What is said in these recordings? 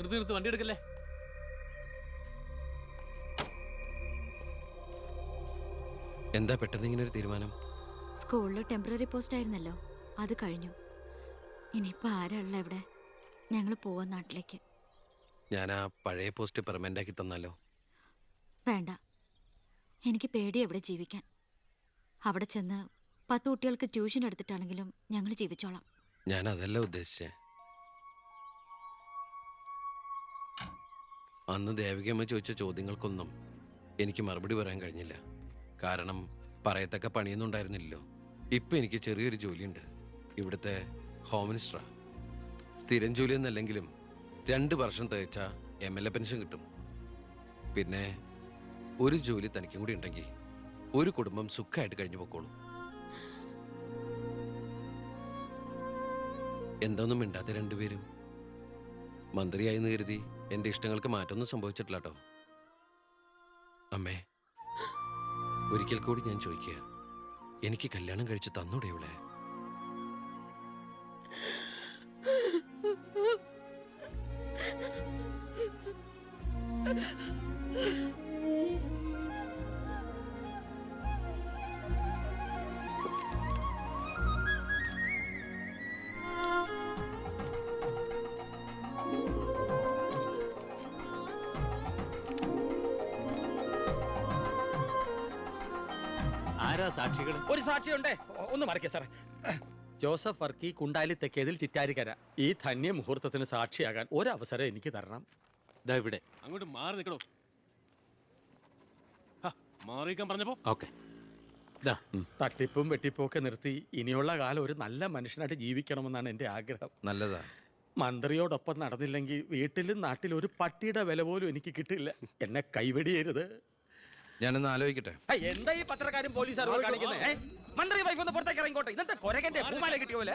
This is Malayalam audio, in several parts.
നിർത്തി നിർത്തി വണ്ടി എടുക്കല്ലേ? എന്താ പെട്ടെന്ന് ഇങ്ങനെ ഒരു തീരുമാനം? സ്കൂളിൽ ടെമ്പററി പോസ്റ്റ് ആയിരുന്നല്ലോ. അത് കഴിഞ്ഞു. ഇനിയിപ്പോ ആരാ ഉള്ള ഇവിടെ? ഞങ്ങൾ പോവാൻ നാട്ടിലേക്ക്. ഞാൻ ആ പഴയ പോസ്റ്റ് പെർമനന്റ് ആക്കി തന്നാലോ? വേണ്ട. എനിക്ക് പേടി എവിടെ ജീവിക്കാൻ. അവിടെ ചെന്ന് പത്ത് കുട്ടികൾക്ക് ട്യൂഷൻ എടുത്തിട്ടാണെങ്കിലും ഞങ്ങൾ ജീവിച്ചോളാം. ഞാൻ അതല്ല ഉദ്ദേശിച്ചേ. അന്ന് ദേവികമ്മ ചോദിച്ച ചോദ്യങ്ങൾക്കൊന്നും എനിക്ക് മറുപടി പറയാൻ കഴിഞ്ഞില്ല. കാരണം പറയത്തക്ക പണിയൊന്നും ഉണ്ടായിരുന്നില്ലല്ലോ. ഇപ്പം എനിക്ക് ചെറിയൊരു ജോലിയുണ്ട്. ഇവിടുത്തെ ഹോം മിനിസ്റ്ററാ സ്ഥിരം ജോലിയൊന്നല്ലെങ്കിലും രണ്ട് വർഷം തേച്ച എം എൽ എ പെൻഷൻ കിട്ടും. പിന്നെ ഒരു ജോലി തനിക്കും കൂടി ഉണ്ടെങ്കിൽ ഒരു കുടുംബം സുഖമായിട്ട് കഴിഞ്ഞു പോക്കോളൂ. എന്തൊന്നും മിണ്ടാത്ത രണ്ടുപേരും? മന്ത്രിയായെന്ന് കരുതി എന്റെ ഇഷ്ടങ്ങൾക്ക് മാറ്റമൊന്നും സംഭവിച്ചിട്ടില്ല കേട്ടോ അമ്മേ ഒരിക്കൽ കൂടി ഞാൻ ചോദിക്കുക. എനിക്ക് കല്യാണം കഴിച്ച് തന്നൂടെ ഇവളെ? ആരാ സാക്ഷികൾ ഒരു സാക്ഷിയുണ്ടേ. ഒന്ന് മറക്കേ സാറേ. ജോസഫ് വർക്കി കുണ്ടാലി തെക്കേതിൽ ചിറ്റാരിക്കര ഈ ധന്യ മുഹൂർത്തത്തിന് സാക്ഷിയാകാൻ ഒരവസരം എനിക്ക് തരണം. ദാ ഇവിടെ. അങ്ങോട്ട് മാറി നിൽക്കണോ മാറിയിക്കാൻ പറഞ്ഞപ്പോ? ഓക്കെ. ദാ. തട്ടിപ്പും വെട്ടിപ്പും ഒക്കെ നിർത്തി ഇനിയുള്ള കാലം ഒരു നല്ല മനുഷ്യനായിട്ട് ജീവിക്കണമെന്നാണ് എന്റെ ആഗ്രഹം. നല്ലതാ. മന്ത്രിയോടൊപ്പം നടന്നില്ലെങ്കിൽ വീട്ടിലും നാട്ടിലും ഒരു പട്ടിയുടെ വില പോലും എനിക്ക് കിട്ടില്ല. എന്നെ കൈവെടിയരുത്. ഞാനൊന്ന് ആലോചിക്കട്ടെ. ഏയ്, എന്താ ഈ പത്രക്കാരും പോലീസുകാരും കാണിക്കുന്നത് ഏ? മന്ത്രി വൈഫ് ഒന്ന് പുറത്തേക്ക് ഇറങ്ങിക്കോട്ടെ. ഇന്നത്തെ കൊരകന്റെ പൂമാല കിട്ടിയ പോലെ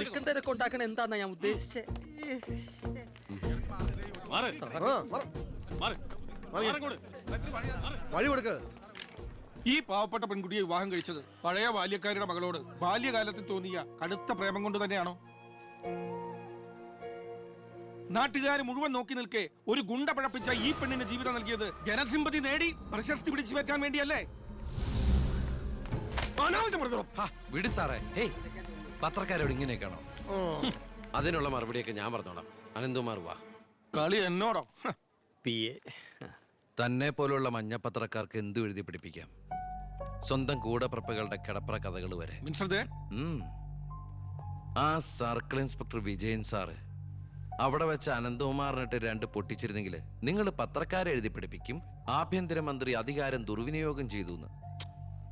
തിക്കും തിരക്ക് ഉണ്ടാക്കണ എന്താന്നാ ഞാൻ ഉദ്ദേശിച്ചേ? മാറ്. മാറ്. മാറങ്ങോട്ട്. വഴി കൊടുക്ക്. ഈ പാവപ്പെട്ട പെൺകുട്ടിയെ വിവാഹം കഴിച്ചത് പഴയ ബാല്യക്കാരുടെ മകളോട് ബാല്യകാലത്തിൽ തോന്നിയ കടുത്ത പ്രേമം കൊണ്ട് തന്നെയാണോ? നാട്ടുകാർ മുഴുവൻ നോക്കി നിൽക്കെ ഒരു ഗുണ്ട പഴപ്പിച്ച ഈ പെണ്ണിന് ജീവിതം നൽകിയത് ജനസിമ്പതി നേടി പ്രശസ്തി പിടിച്ചു വെക്കാൻ വേണ്ടിയല്ലേ? അനാവശ്യം പറഞ്ഞോ? ഹാ, വിട് സാറേ. ഹേയ് പത്രക്കാരോട് ഇങ്ങനെയൊക്കെയാണോ അതിനുള്ള മറുപടിയൊക്കെ ഞാൻ പറഞ്ഞോളാം. അനന്തുമാർ വാ കളി എന്നോടോ? ഹ. P A. തന്നെ പോലുള്ള മഞ്ഞപ്പത്രക്കാർക്ക് എന്തു എഴുതി പിടിപ്പിക്കാം? സ്വന്തം കൂടപ്പിറപ്പുകളുടെ കിടപ്പറ കഥകൾ വരെ. മിസ്റ്റർ ദേ. ഉം. ആ സർക്കിൾ ഇൻസ്പെക്ടർ വിജയൻ സാറ് അവിടെ വെച്ച് അനന്തകുമാറിനിട്ട് രണ്ട് പൊട്ടിച്ചിരുന്നെങ്കിൽ നിങ്ങൾ പത്രക്കാരെ എഴുതി പിടിപ്പിക്കും ആഭ്യന്തരമന്ത്രി അധികാരം ദുർവിനിയോഗം ചെയ്തു എന്ന്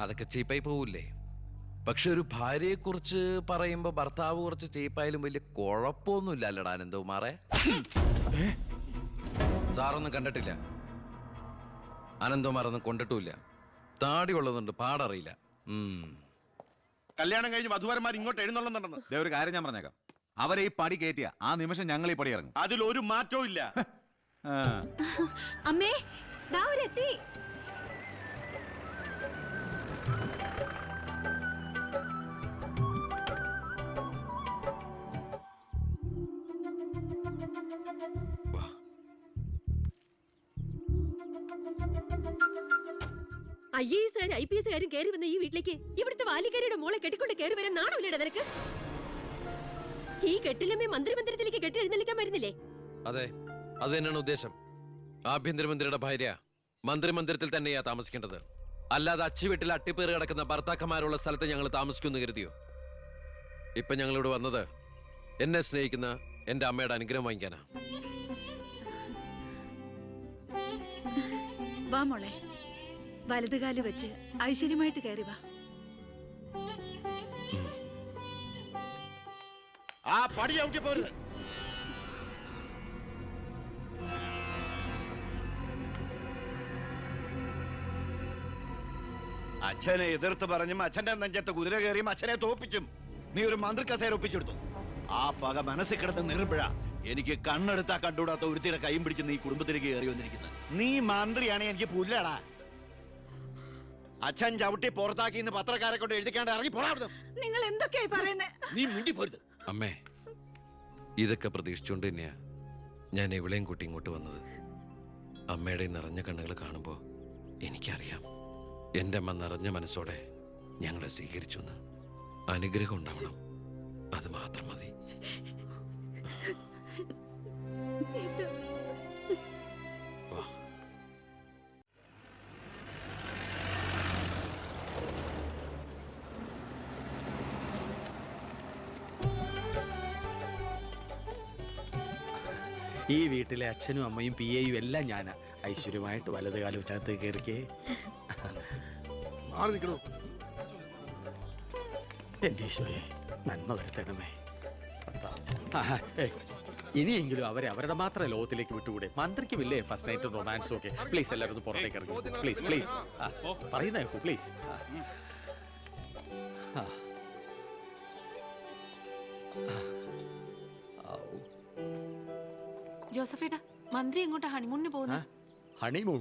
അതൊക്കെ ചീപ്പായി പോവില്ലേ? പക്ഷെ ഒരു ഭാര്യയെക്കുറിച്ച് പറയുമ്പോൾ ഭർത്താവ് കുറച്ച് ചീപ്പായാലും വലിയ കുഴപ്പമൊന്നുമില്ല അല്ലടാ അനന്തകുമാറെ സാറൊന്നും കണ്ടിട്ടില്ല. അനന്തകുമാറൊന്നും കൊണ്ടിട്ടുമില്ല. താടി ഉള്ളതുണ്ട് പാടറിയില്ല. ഉം. കല്യാണം കഴിഞ്ഞ് വധുവരന്മാർ ഇങ്ങോട്ട് എഴുന്നള്ളുന്നുണ്ടെന്ന്. ദേ ഒരു കാര്യം ഞാൻ പറഞ്ഞേക്കാം. അവരെ ഈ പടി കയറ്റിയ ആ നിമിഷം ഞങ്ങൾ ഈ പടി ഇറങ്ങും. അതിൽ ഒരു മാറ്റവും ഇല്ല. ആ. അമ്മേ ദാ അവരെത്തി ഐ എസ് ആരും ഐ പി എസ് കാരും കയറി വന്ന ഈ വീട്ടിലേക്ക്. ഇവിടുത്തെ വാലിക്കാരിയുടെ മോളെ കെട്ടിക്കൊണ്ട് കയറി വരാൻ നാണമില്ലേടാ നിനക്ക്. ഈ കെട്ടിലമ്മേ മന്ത്രിമന്ദിരത്തിലേക്ക് കെട്ടി എഴുന്നള്ളിക്കാൻ വരുന്നില്ലേ? അതെ അത് തന്നെയാണ് ഉദ്ദേശം. ആഭ്യന്തരമന്ത്രിയുടെ ഭാര്യ മന്ത്രിമന്ദിരത്തിൽ തന്നെയാ താമസിക്കേണ്ടത്. അല്ലാതെ അച്ചുവീട്ടിൽ അട്ടിപ്പേറ് കിടക്കുന്ന ഭർത്താക്കന്മാരുള്ള സ്ഥലത്ത് ഞങ്ങൾ താമസിക്കുമെന്ന് കരുതിയോ? ഇപ്പൊ ഞങ്ങൾ ഇവിടെ വന്നത് എന്നെ സ്നേഹിക്കുന്ന എന്റെ അമ്മയുടെ അനുഗ്രഹം വാങ്ങിക്കാനാ. വാ മോളെ. വലതുകാൽ വെച്ച് ഐശ്വര്യമായിട്ട് കയറി വാ. ആ പടി ചവിട്ടി പോരുത്. അച്ഛനെ എതിർത്ത് പറഞ്ഞും അച്ഛന്റെ നെഞ്ചത്ത് കുതിര കയറിയും അച്ഛനെ തോപ്പിച്ചും നീ ഒരു മന്ത്രി കസേര ഒപ്പിച്ചെടുത്തു. ആ പക മനസ്സിൽ കിടന്ന് നീറുമ്പോഴാ എനിക്ക് കണ്ണെടുത്താ കണ്ടുകൂടാത്ത ഒരുത്തിയുടെ കൈയും പിടിച്ച് നീ കുടുംബത്തിലേക്ക് കയറി വന്നിരിക്കുന്നത്. നീ മന്ത്രിയാണ് എനിക്ക് പുല്ലടാ. അച്ഛൻ ചവിട്ടി പുറത്താക്കി ഇന്ന് പത്രക്കാരെ കൊണ്ട് എഴുതിക്കാണ്ട് ഇറങ്ങി പോരാ. നിങ്ങൾ എന്തൊക്കെയായി പറയുന്നത് നീ മിണ്ടി പോരുത് അമ്മേ ഇതൊക്കെ പ്രതീക്ഷിച്ചുകൊണ്ട് തന്നെയാ ഞാൻ എവിടെയും കൂട്ടി ഇങ്ങോട്ട് വന്നത്. അമ്മയുടെ നിറഞ്ഞ കണ്ണുകൾ കാണുമ്പോൾ എനിക്കറിയാം. എന്റെ അമ്മ നിറഞ്ഞ മനസ്സോടെ ഞങ്ങളെ സ്വീകരിച്ചു എന്ന് അനുഗ്രഹം ഉണ്ടാവണം. അത് മാത്രം മതി. ഈ വീട്ടിലെ അച്ഛനും അമ്മയും പി എയും എല്ലാം ഞാനാ. ഐശ്വര്യമായിട്ട് വലത് കാലം ഉച്ചകത്ത് കയറിക്കേ. മാറി നിൽക്കണോ? എന്റെ ഈശോയെ നന്മ വരുത്തണമേ. ആ, ഇനിയെങ്കിലും അവരെ അവരുടെ മാത്രം ലോകത്തിലേക്ക് വിട്ടുകൂടെ? മന്ത്രിക്കുമില്ലേ ഫസ്റ്റ് നൈറ്റ് റൊമാൻസും ഒക്കെ? പ്ലീസ് എല്ലാവരും ഒന്ന് പുറത്തേക്ക് ഇറങ്ങി. പ്ലീസ് പ്ലീസ് പറയുന്ന കേൾക്കൂ പ്ലീസ് ജോസഫേട്ടാ മന്ത്രി എങ്ങോട്ടാ ഹണിമൂണിന് പോകുന്നത് ഹണിമൂൺ.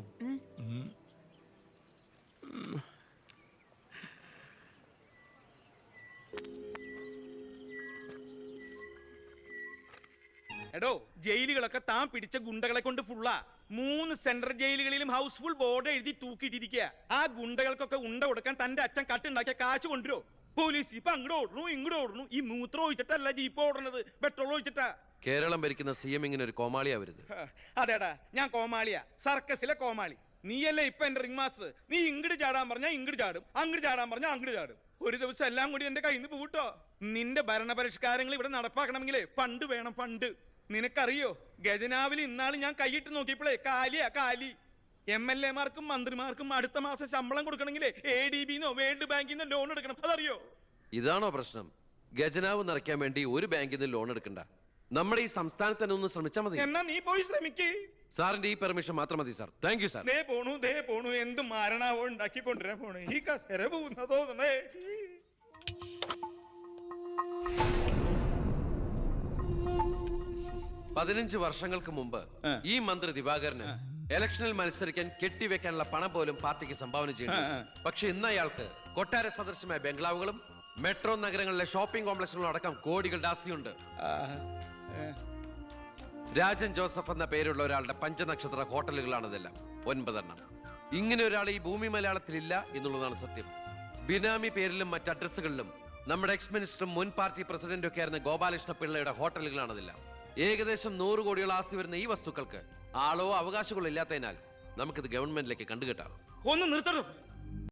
എടോ ജയിലുകളൊക്കെ താൻ പിടിച്ച ഗുണ്ടകളെ കൊണ്ട് ഫുള്ളാ മൂന്ന് സെൻട്രൽ ജയിലുകളിലും ഹൗസ്ഫുൾ ബോർഡ് എഴുതി തൂക്കിയിട്ടിരിക്കുക ആ ഗുണ്ടകൾക്കൊക്കെ ഉണ്ട കൊടുക്കാൻ തന്റെ അച്ഛൻ കട്ടുണ്ടാക്കിയ കാശ് കൊണ്ടുവരോ പോലീസ് ഇപ്പൊ അങ്ങോട്ട് ഓടണു ഇങ്ങോട്ട് ഓടണു ഈ മൂത്രം ഒഴിച്ചിട്ടല്ല ജീപ്പ് ഓടണത് പെട്രോൾ ഒഴിച്ചിട്ടാ. കേരളം ഭരിക്കുന്ന സി എം ഇങ്ങനെ ഒരു കോമാളിയാവരുത് അതേടാ ഞാൻ കോമാളിയാ സർക്കസിലെ കോമാളി. നീയല്ലേ ഇപ്പൊ എന്റെ റിംഗ് മാസ്റ്റർ നീ ഇങ്ങോട്ട് ചാടാൻ പറഞ്ഞാ ഇങ്ങോട്ട് ചാടും അങ്ങോട്ട് ചാടാൻ പറഞ്ഞാ അങ്ങോട്ട് ചാടും. ഒരു ദിവസം എല്ലാം കൂടി എന്റെ കയ്യിൽ നിന്ന് പൂട്ടോ നിന്റെ ഭരണപരിഷ്കാരങ്ങൾ ഇവിടെ നടപ്പാക്കണമെങ്കിലേ ഫണ്ട് വേണം ഫണ്ട്. നിനക്കറിയോ ഗജനാവിൽ ഇന്നാൾ ഞാൻ കൈയിട്ട് നോക്കിയപ്പോഴേ കാലിയാ കാലി. എം എൽ എമാർക്കും മന്ത്രിമാർക്കും അടുത്ത മാസം ശമ്പളം കൊടുക്കണമെങ്കിലേ എ ഡി ബിന്നോ വേൾഡ് ബാങ്കിന്നോ ലോൺ എടുക്കണം. അതറിയോ? ഇതാണോ പ്രശ്നം? ഖജനാവ് നിറയ്ക്കാൻ വേണ്ടി ഒരു ബാങ്കിൽ നിന്ന് ലോൺ എടുക്കണ്ട. നമ്മുടെ ഈ സംസ്ഥാനത്ത് തന്നെ ഒന്ന് ശ്രമിച്ചാൽ മതി. എന്നാ നീ പോയി ശ്രമിക്കേ. സാറിന്റെ ഈ പെർമിഷൻ മാത്രം മതി സാർ. Thank you sir. ദേ പോണു ദേ പോണു. എന്ത് മാരണാവോ ഉണ്ടാക്കി കൊണ്ടുവരാൻ പോണു. ഈ കസര പോകുന്നതോ പതിനഞ്ച് വർഷങ്ങൾക്ക് മുമ്പ് ഈ മന്ത്രി ദിവാകരന് ഇലക്ഷനിൽ മത്സരിക്കാൻ കെട്ടിവെക്കാനുള്ള പണം പോലും പാർട്ടിക്ക് സംഭാവന ചെയ്യുന്നു പക്ഷെ ഇന്ന് അയാൾക്ക് കൊട്ടാര സദൃശമായ ബംഗ്ലാവുകളും മെട്രോ നഗരങ്ങളിലെ ഷോപ്പിംഗ് കോംപ്ലക്സുകളും അടക്കം കോടികളുടെ ആസ്തിയുണ്ട്. രാജൻ ജോസഫ് എന്ന പേരുള്ള ഒരാളുടെ പഞ്ചനക്ഷത്ര ഹോട്ടലുകളാണതെല്ലാം. ഒൻപതെണ്ണം. ഇങ്ങനെ ഒരാൾ ഈ ഭൂമി മലയാളത്തിൽ ഇല്ല എന്നുള്ളതാണ് സത്യം. ബിനാമി പേരിലും മറ്റ് അഡ്രസ്സുകളിലും നമ്മുടെ എക്സ് മിനിസ്റ്ററും മുൻ പാർട്ടി പ്രസിഡന്റും ഒക്കെ ആയിരുന്ന ഗോപാലകൃഷ്ണ പിള്ളയുടെ ഹോട്ടലുകളാണതെല്ലാം. ഏകദേശം നൂറ് കോടിയോളം ആസ്തി വരുന്ന ഈ വസ്തുക്കൾക്ക് ആളോ അവകാശങ്ങളോ ഇല്ലാത്തതിനാൽ നമുക്കിത് ഗവൺമെന്റിലേക്ക് കണ്ടുകെട്ടാം. ഒന്ന് നിർത്തണം.